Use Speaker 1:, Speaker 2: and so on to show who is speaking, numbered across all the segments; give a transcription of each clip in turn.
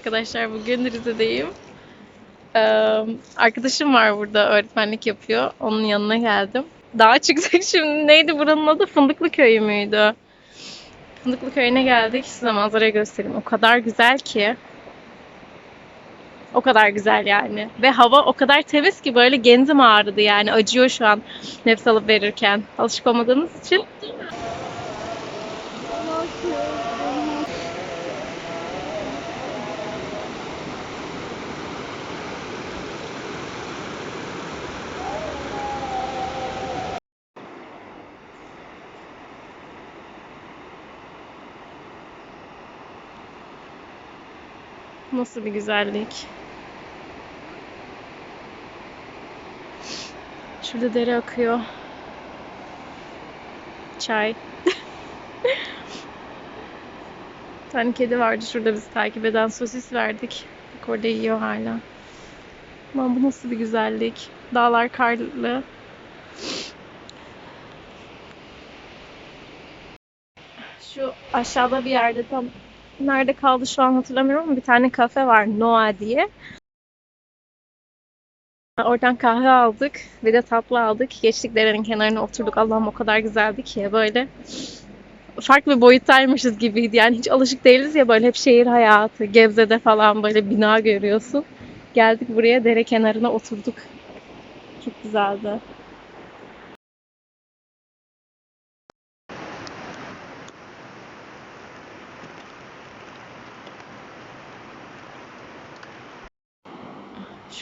Speaker 1: arkadaşlar. Bugün Rize'deyim. Ee, arkadaşım var burada öğretmenlik yapıyor. Onun yanına geldim. Dağa çıktık şimdi. Neydi buranın adı? Fındıklı Köyü müydü? Fındıklı Köyü'ne geldik. Size manzarayı göstereyim. O kadar güzel ki. O kadar güzel yani. Ve hava o kadar temiz ki böyle genzim ağrıdı yani. Acıyor şu an nefes alıp verirken. Alışık olmadığımız için. Nasıl bir güzellik. Şurada dere akıyor. Çay. Bir tane kedi vardı şurada bizi takip eden sosis verdik. Bak orada yiyor hala. Aman bu nasıl bir güzellik. Dağlar karlı. Şu aşağıda bir yerde tam nerede kaldı şu an hatırlamıyorum ama bir tane kafe var Noa diye. Oradan kahve aldık. Bir de tatlı aldık. Geçtik derenin kenarına oturduk. Allah'ım o kadar güzeldi ki böyle farklı bir boyuttaymışız gibiydi. Yani hiç alışık değiliz ya böyle hep şehir hayatı. Gebze'de falan böyle bina görüyorsun. Geldik buraya dere kenarına oturduk. Çok güzeldi.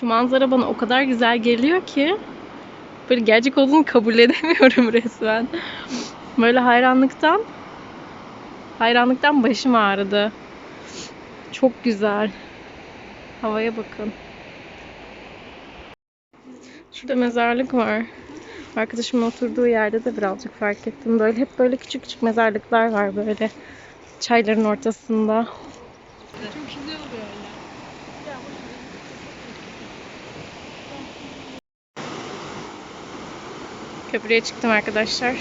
Speaker 1: Şu manzara bana o kadar güzel geliyor ki böyle gerçek olduğunu kabul edemiyorum resmen. Böyle hayranlıktan hayranlıktan başım ağrıdı. Çok güzel. Havaya bakın. Şurada mezarlık var. Arkadaşımın oturduğu yerde de birazcık fark ettim. Böyle hep böyle küçük küçük mezarlıklar var böyle çayların ortasında.
Speaker 2: Çok güzel
Speaker 1: Köprüye çıktım arkadaşlar.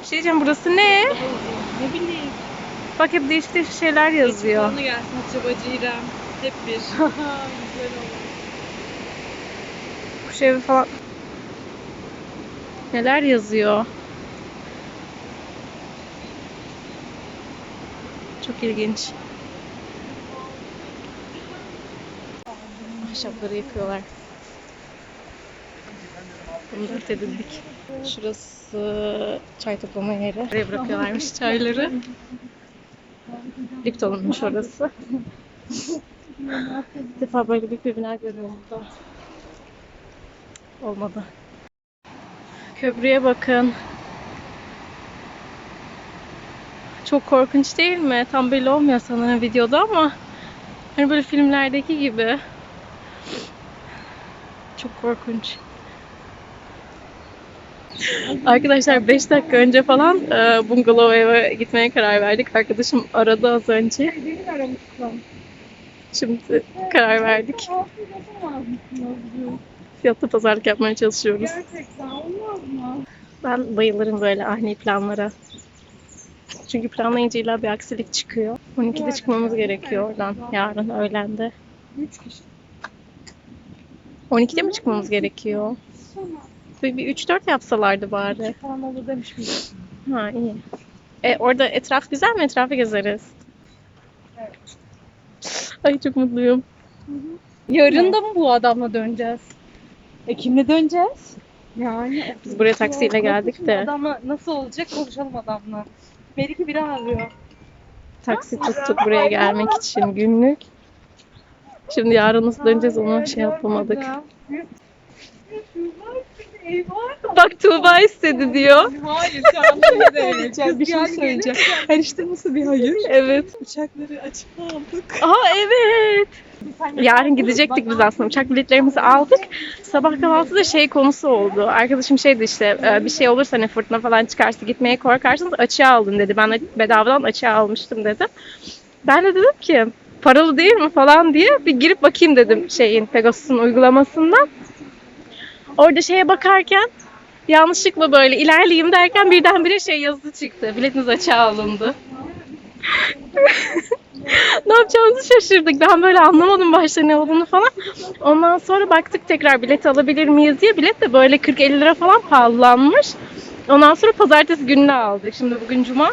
Speaker 1: Bir şey diyeceğim burası ne?
Speaker 2: Ne bileyim.
Speaker 1: Bak hep değişik değişik şeyler yazıyor.
Speaker 2: Bana gelsin Hatice İrem. Hep bir. güzel oldu.
Speaker 1: Kuş evi falan. Neler yazıyor? Çok ilginç. Ahşapları yıkıyorlar. Bunu dert edildik. Şurası çay toplama yeri. Buraya bırakıyorlarmış çayları. Lipton'unmuş orası. İlk defa böyle büyük bir bina görüyorum burada. Olmadı. Köprüye bakın. Çok korkunç değil mi? Tam belli olmuyor sanırım videoda ama hani böyle filmlerdeki gibi. Çok korkunç. Arkadaşlar 5 dakika önce falan e, bungalov eve gitmeye karar verdik. Arkadaşım aradı az önce. Şimdi karar verdik. Fiyatlı pazarlık yapmaya çalışıyoruz.
Speaker 2: Gerçekten olmaz mı?
Speaker 1: Ben bayılırım böyle ani planlara. Çünkü planlayınca illa bir aksilik çıkıyor. 12'de çıkmamız gerekiyor oradan yarın öğlende.
Speaker 2: Üç kişi.
Speaker 1: 12'de mi çıkmamız gerekiyor? Bir, bir 3-4 yapsalardı bari.
Speaker 2: Falan olur demiş miydim?
Speaker 1: Ha iyi. E, orada etraf güzel mi? Etrafı gezeriz.
Speaker 2: Evet.
Speaker 1: Ay çok mutluyum.
Speaker 2: Yarın da mı bu adamla döneceğiz? E kimle döneceğiz? Yani.
Speaker 1: Biz buraya taksiyle geldik de
Speaker 2: Adamla nasıl olacak konuşalım adamla. Belki biri arıyor.
Speaker 1: taksi tuttuk buraya gelmek için günlük. Şimdi yarın nasıl döneceğiz onu şey yapamadık. Bak Tuğba istedi diyor.
Speaker 2: Hayır
Speaker 3: söyleyeceğim, bir şey söyleyeceğim. Her işte nasıl bir hayır?
Speaker 1: Evet.
Speaker 3: Uçakları açıkta aldık.
Speaker 1: Aa evet. Yarın gidecektik biz aslında. Uçak biletlerimizi aldık. Sabah kahvaltıda şey konusu oldu. Arkadaşım şeydi işte e, bir şey olursa hani fırtına falan çıkarsa gitmeye korkarsınız açığa alın dedi. Ben de bedavadan açığa almıştım dedim. Ben de dedim ki paralı değil mi falan diye bir girip bakayım dedim şeyin Pegasus'un uygulamasından. Orada şeye bakarken yanlışlıkla böyle ilerleyeyim derken birdenbire şey yazısı çıktı. Biletiniz açığa alındı. ne yapacağımızı şaşırdık. Ben böyle anlamadım başta ne olduğunu falan. Ondan sonra baktık tekrar bilet alabilir miyiz diye. Bilet de böyle 40-50 lira falan pahalanmış. Ondan sonra pazartesi gününe aldık. Şimdi bugün cuma.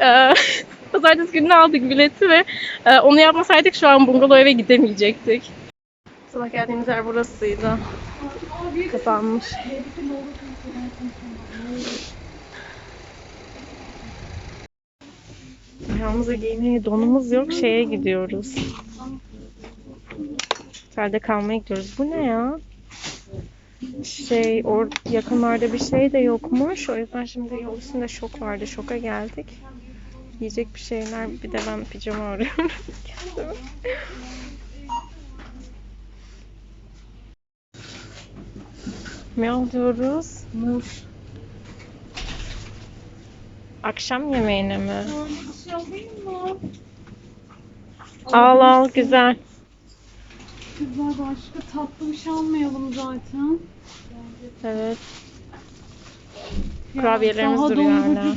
Speaker 1: Ee, pazartesi gününe aldık bileti ve e, onu yapmasaydık şu an bungalov eve gidemeyecektik. Sabah geldiğimiz yer burasıydı. Kapanmış. Ayağımıza giymeye donumuz yok. Şeye gidiyoruz. Otelde kalmaya gidiyoruz. Bu ne ya? Şey, or yakınlarda bir şey de yokmuş. O yüzden şimdi yol üstünde şok vardı. Şoka geldik. Yiyecek bir şeyler. Bir de ben pijama arıyorum. ne alıyoruz? Muz. Akşam yemeğine mi?
Speaker 2: Şey?
Speaker 1: Al al güzel.
Speaker 2: Kızlar başka tatlı bir şey almayalım zaten.
Speaker 1: Evet. Kurabiyelerimiz
Speaker 2: daha
Speaker 1: duruyor hala.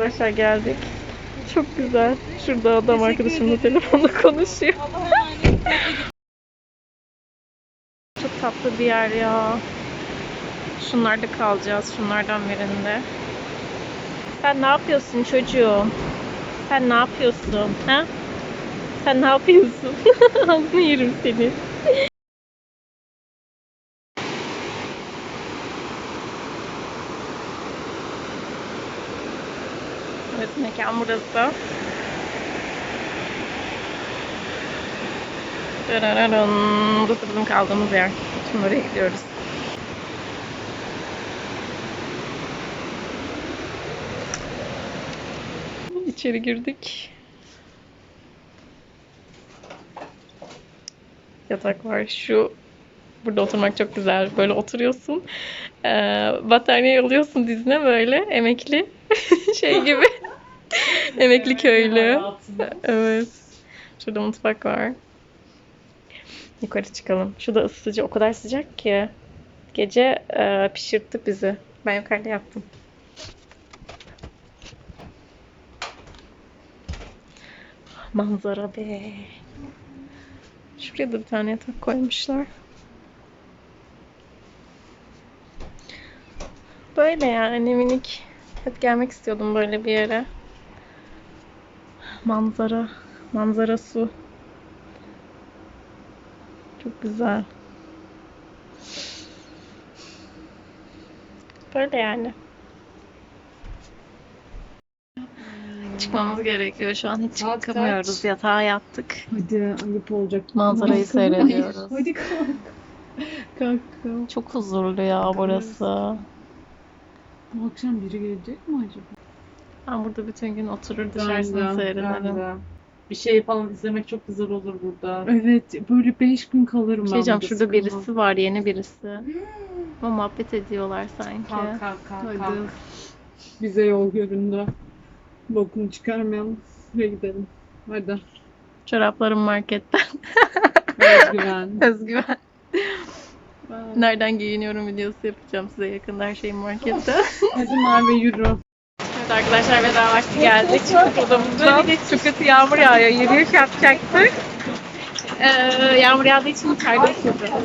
Speaker 1: Arkadaşlar geldik. Çok güzel. Şurada adam arkadaşımla telefonda konuşuyor. Çok tatlı bir yer ya. Şunlarda kalacağız. Şunlardan birinde. Sen ne yapıyorsun çocuğum? Sen ne yapıyorsun? Ha? Sen ne yapıyorsun? Ağzını yerim seni. Evet mekan burası. Burası bizim kaldığımız yer. Şimdi oraya gidiyoruz. İçeri girdik. Yatak var. Şu burada oturmak çok güzel. Böyle oturuyorsun. Ee, battaniye alıyorsun dizine böyle emekli şey gibi. emekli köylü. Evet. Şurada mutfak var. Yukarı çıkalım. Şurada ısıtıcı o kadar sıcak ki. Gece e, pişirtti bizi. Ben yukarıda yattım. Manzara be. Şuraya da bir tane yatak koymuşlar. Böyle yani minik. Hep gelmek istiyordum böyle bir yere. Manzara. Manzara su. Çok güzel. Böyle yani. Çıkmamız gerekiyor. Şu an hiç
Speaker 3: Saat
Speaker 1: çıkamıyoruz.
Speaker 3: kaç?
Speaker 1: Yatağa yattık.
Speaker 3: Hadi ayıp olacak.
Speaker 1: Manzarayı seyrediyoruz.
Speaker 3: Hadi kalk. Kalk kalk.
Speaker 1: Çok huzurlu ya burası.
Speaker 3: Bu akşam biri gelecek mi acaba?
Speaker 1: Ben burada bütün gün oturur
Speaker 3: Ben
Speaker 1: dışarısını
Speaker 3: de, ben
Speaker 1: seyrederim.
Speaker 3: de.
Speaker 4: Bir şey falan izlemek çok güzel olur burada.
Speaker 3: Evet böyle beş gün kalırım ben
Speaker 1: şey diyeceğim
Speaker 3: burada,
Speaker 1: şurada
Speaker 3: sıkılmam.
Speaker 1: birisi var yeni birisi. Ama muhabbet ediyorlar sanki.
Speaker 4: Kalk kalk kalk
Speaker 3: Hadi.
Speaker 4: kalk.
Speaker 3: Bize yol göründü. Bokunu çıkarmayalım ve gidelim. Hadi.
Speaker 1: Çoraplarım marketten.
Speaker 3: Özgüven.
Speaker 1: Özgüven. Nereden giyiniyorum videosu yapacağım size yakında her şeyim marketten.
Speaker 3: Hadi Merve yürü.
Speaker 1: Evet arkadaşlar veda vakti geldik. Çıktık odamızdan. Çok kötü yağmur yağıyor. Yürüyüş yapacaktık. Ee, yağmur yağdığı için içeride oturuyoruz.